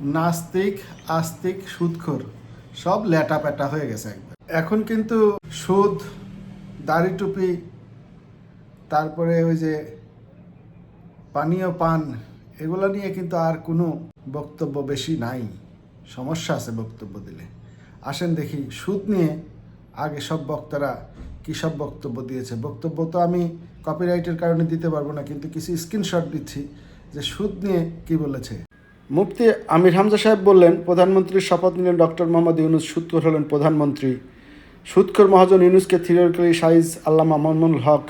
নাস্তিক, আস্তিক সুদখোর সব ল্যাটা প্যাটা হয়ে গেছে একবার। এখন কিন্তু সুদ, দাড়ি টুপি, তারপরে ওই যে পানীয় পান, এগুলো নিয়ে কিন্তু আর কোনো বক্তব্য বেশি নাই। সমস্যা আছে বক্তব্য দিলে। আসেন দেখি, সুদ নিয়ে আগে সব বক্তারা কী সব বক্তব্য দিয়েছে? বক্তব্য তো আমি কপিরাইটের কারণে দিতে পারব না, কিন্তু কিছু স্ক্রিনশট দিচ্ছি যে সুদ নিয়ে কি বলেছে। মুফতি আমির হামজা সাহেব বললেন প্রধানমন্ত্রীর শপথ নিলেন ডক্টর মোহাম্মদ ইউনুস সুদখোর হলেন প্রধানমন্ত্রী। সুদখোর মহাজন ইউনুসকে থিওরিক্যালি সাইজ আল্লামা মামুনুল হক।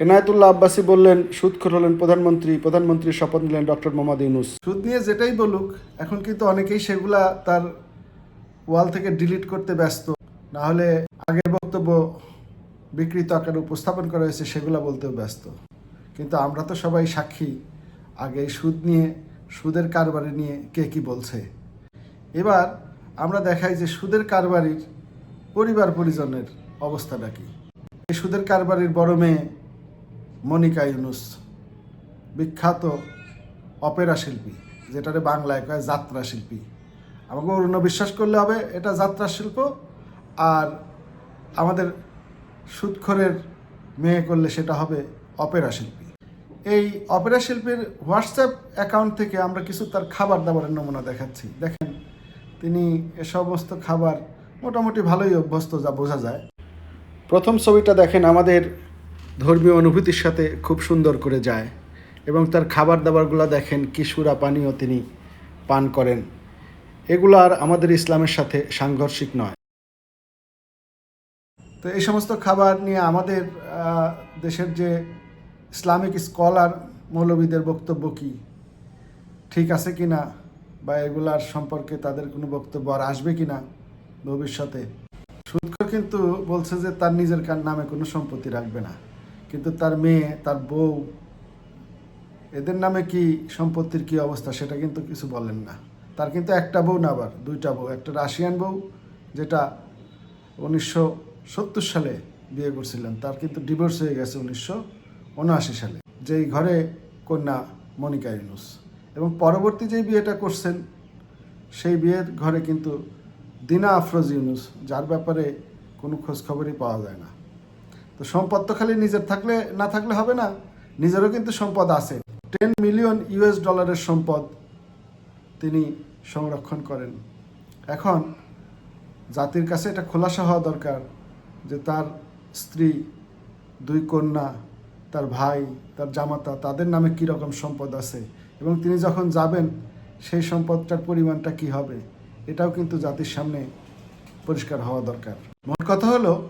এনায়েতুল্লাহ আব্বাসী বললেন সুদখোর হলেন প্রধানমন্ত্রী প্রধানমন্ত্রীর শপথ নিলেন ডক্টর মোহাম্মদ ইউনুস। সুদ নিয়ে যেটাই বলুক, এখন কিন্তু অনেকেই সেগুলা তার ওয়াল থেকে ডিলিট করতে ব্যস্ত। না হলে আগের বক্তব্য বিকৃত আকারে উপস্থাপন করা হয়েছে, সেগুলা বলতেও ব্যস্ত। কিন্তু আমরা তো সবাই সাক্ষী। আগে সুদ নিয়ে সুদের কারবারি নিয়ে কে কি বলছে। এবার আমরা দেখাই যে সুদের কারবারির পরিবার পরিজনের অবস্থাটা কি। এই সুদের কারবারির বড় মেয়ে মনিকা ইউনুস, বিখ্যাত অপেরা শিল্পী, যেটারে বাংলায় কয় যাত্রা শিল্পী। আমাকে অরুণ বিশ্বাস করলে হবে, এটা যাত্রা শিল্প, আর আমাদের সুদখোরের মেয়ে করলে সেটা হবে অপেরা শিল্পী। এই অপেরা শিল্পীর হোয়াটসঅ্যাপ অ্যাকাউন্ট থেকে আমরা কিছু তার খাবার দাবারের নমুনা দেখাচ্ছি। দেখেন, তিনি এ সমস্ত খাবার মোটামুটি ভালোই অভ্যস্ত, যা বোঝা যায়। প্রথম ছবিটা দেখেন, আমাদের ধর্মীয় অনুভূতির সাথে খুব সুন্দর করে যায় এবং তার খাবার দাবারগুলো দেখেন, কি সুরা পানীয় তিনি পান করেন। এগুলো আর আমাদের ইসলামের সাথে সাংঘর্ষিক নয়। তো এই সমস্ত খাবার নিয়ে আমাদের দেশের যে ইসলামিক স্কলার মৌলবীদের বক্তব্য কি? ঠিক আছে কি না? বা এগুলার সম্পর্কে তাদের কোনো বক্তব্য আর আসবে কি না ভবিষ্যতে? সুদখোর কিন্তু বলছে যে তার নিজের কার নামে কোনো সম্পত্তি রাখবে না। কিন্তু তার মেয়ে, তার বউ, এদের নামে কি সম্পত্তির কি অবস্থা সেটা কিন্তু কিছু বলেন না। তার কিন্তু একটা বউ না আবার, দুইটা বউ। একটা রাশিয়ান বউ, যেটা উনিশশো সত্তর সালে বিয়ে করছিলেন। তার কিন্তু ডিভোর্স হয়ে গেছে উনিশশো উনআশি সালে, যেই ঘরে কন্যা মনিকা ইউনুস। এবং পরবর্তী যেই বিয়েটা করছেন, সেই বিয়ের ঘরে কিন্তু দিনা আফরোজ ইউনুস, যার ব্যাপারে কোনো খোঁজখবরই পাওয়া যায় না। তো সম্পদ তো খালি নিজের থাকলে, না থাকলে হবে না, নিজেরও কিন্তু সম্পদ আছে। টেন মিলিয়ন ইউএস ডলারের সম্পদ তিনি সংরক্ষণ করেন। এখন জাতির কাছে এটা খোলাসা হওয়া দরকার যে তার স্ত্রী, দুই কন্যা তার ভাই, তার জামাতা, তাদের নামে কী রকম সম্পদ আছে? এবং তিনি যখন যাবেন, সেই সম্পদটার পরিমাণটা কি হবে? এটাও কিন্তু জাতির সামনে পরিষ্কার হওয়া দরকার। মোট কথা হলো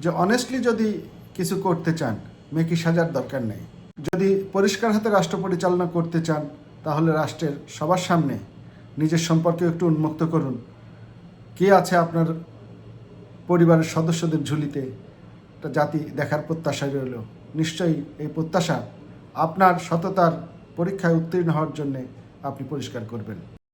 যে অনেস্টলি যদি কিছু করতে চান, মেকি সাজার দরকার নেই। যদি পরিষ্কার হাতে রাষ্ট্র পরিচালনা করতে চান, তাহলে রাষ্ট্রের সবার সামনে নিজের সম্পর্কে একটু উন্মুক্ত করুন। কে আছে আপনার পরিবারের সদস্যদের ঝুলিতে? একটা জাতি দেখার প্রত্যাশায় রইল। নিশ্চয়ই এই প্রত্যাশা আপনার সততার পরীক্ষায় উত্তীর্ণ হওয়ার জন্যে আপনি পরিষ্কার করবেন।